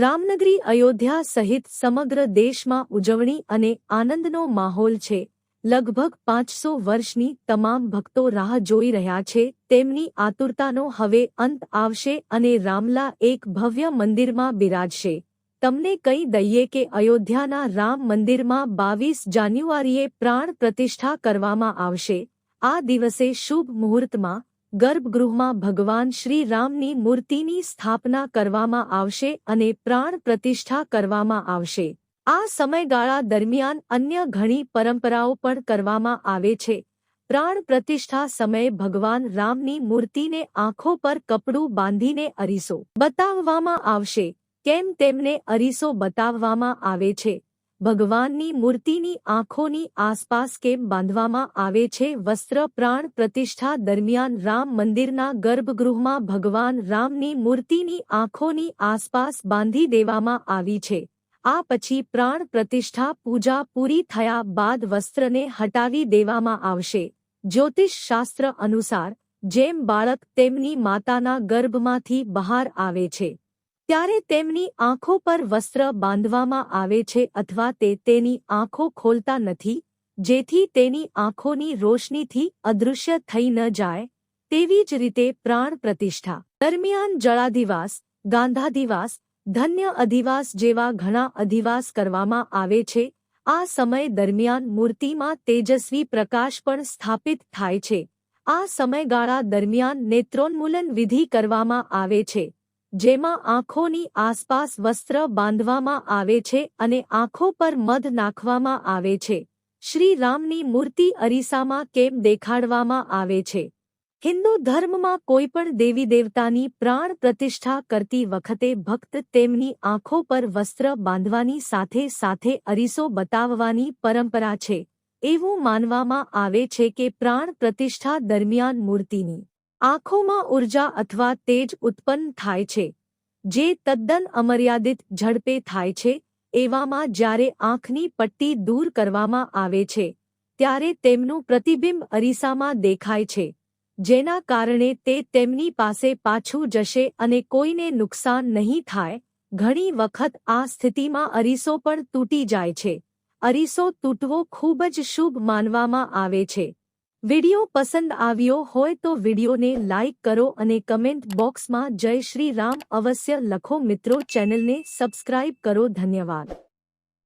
રામનગરી અયોધ્યા સહિત સમગ્ર દેશમાં ઉજવણી અને આનંદનો માહોલ છે. લગભગ પાંચસો વર્ષની તમામ ભક્તો રાહ જોઈ રહ્યા છે. તેમની આતુરતાનો હવે અંત આવશે અને રામલા એક ભવ્ય મંદિરમાં બિરાજશે. તમને કહી દઈએ કે અયોધ્યાના રામ મંદિરમાં બાવીસ જાન્યુઆરીએ પ્રાણ પ્રતિષ્ઠા કરવામાં આવશે. આ દિવસે શુભ મુહૂર્તમાં ગર્ભગૃહમાં ભગવાન શ્રી રામની મૂર્તિની સ્થાપના કરવામાં આવશે અને પ્રાણ પ્રતિષ્ઠા કરવામાં આવશે. આ સમયગાળા દરમિયાન અન્ય ઘણી પરંપરાઓ પણ કરવામાં આવે છે. પ્રાણ પ્રતિષ્ઠા સમયે ભગવાન રામની મૂર્તિને આંખો પર કપડું બાંધીને અરીસો બતાવવામાં આવશે, કેમ તેમને અરીસો બતાવવામાં આવે છે. ભગવાનની મૂર્તિની આંખોની આસપાસ કેમ બાંધવામાં આવે છે. વસ્ત્ર પ્રાણ પ્રતિષ્ઠા દરમિયાન રામ મંદિરના ગર્ભગૃહમાં ભગવાન રામની મૂર્તિની આંખોની આસપાસ બાંધી દેવામાં આવી છે. આ પછી પ્રાણ પ્રતિષ્ઠા પૂજા પૂરી થયા બાદ વસ્ત્રને હટાવી દેવામાં આવશે. જ્યોતિષ શાસ્ત્ર અનુસાર, જેમ બાળક તેમની માતાના ગર્ભમાંથી બહાર આવે છે. ત્યારે તેમની આંખો પર વસ્ત્ર બાંધવામાં આવે છે અથવા તે તેની આંખો ખોલતા નથી, જેથી તેની આંખોની રોશનીથી અદૃશ્ય થઈ ન જાય, તેવી જ રીતે પ્રાણ પ્રતિષ્ઠા. દરમિયાન જળાધિવાસ, ગાંધાધિવાસ, ધન્ય અધિવાસ જેવા ઘણા અધિવાસ કરવામાં આવે છે. આ સમય દરમિયાન મૂર્તિમાં તેજસ્વી પ્રકાશ પણ સ્થાપિત થાય છે. આ સમયગાળા દરમિયાન નેત્રોન્મૂલન વિધિ કરવામાં આવે છે. જેમાં આંખોની આસપાસ વસ્ત્ર બાંધવામાં આવે છે અને આંખો પર મધ નાખવામાં આવે છે. શ્રી રામની મૂર્તિ અરીસામાં કેમ દેખાડવામાં આવે છે? હિન્દુ ધર્મમાં કોઈપણ દેવી દેવતાની પ્રાણ પ્રતિષ્ઠા કરતી વખતે ભક્ત તેમની આંખો પર વસ્ત્ર બાંધવાની સાથે સાથે અરીસો બતાવવાની પરંપરા છે. એવું માનવામાં આવે છે કે પ્રાણ પ્રતિષ્ઠા દરમિયાન મૂર્તિની આંખોમાં ઊર્જા અથવા તેજ ઉત્પન્ન થાય છે, જે તદ્દન અમર્યાદિત ઝડપે થાય છે, એવામાં જ્યારે આંખની પટ્ટી દૂર કરવામાં આવે છે, ત્યારે તેમનું પ્રતિબિંબ અરીસામાં દેખાય છે, જેના કારણે તે તેમની પાસે પાછું જશે અને કોઈને નુકસાન નહીં થાય. ઘણી વખત આ સ્થિતિમાં અરીસો પણ તૂટી જાય છે. અરીસો તૂટવો ખૂબ જ શુભ માનવામાં આવે છે. વિડિયો પસંદ આવ્યો હોય તો વિડિયોને લાઇક કરો અને કમેન્ટ બોક્સમાં જય શ્રી રામ અવશ્ય લખો. મિત્રો, ચેનલને સબસ્ક્રાઇબ કરો. ધન્યવાદ.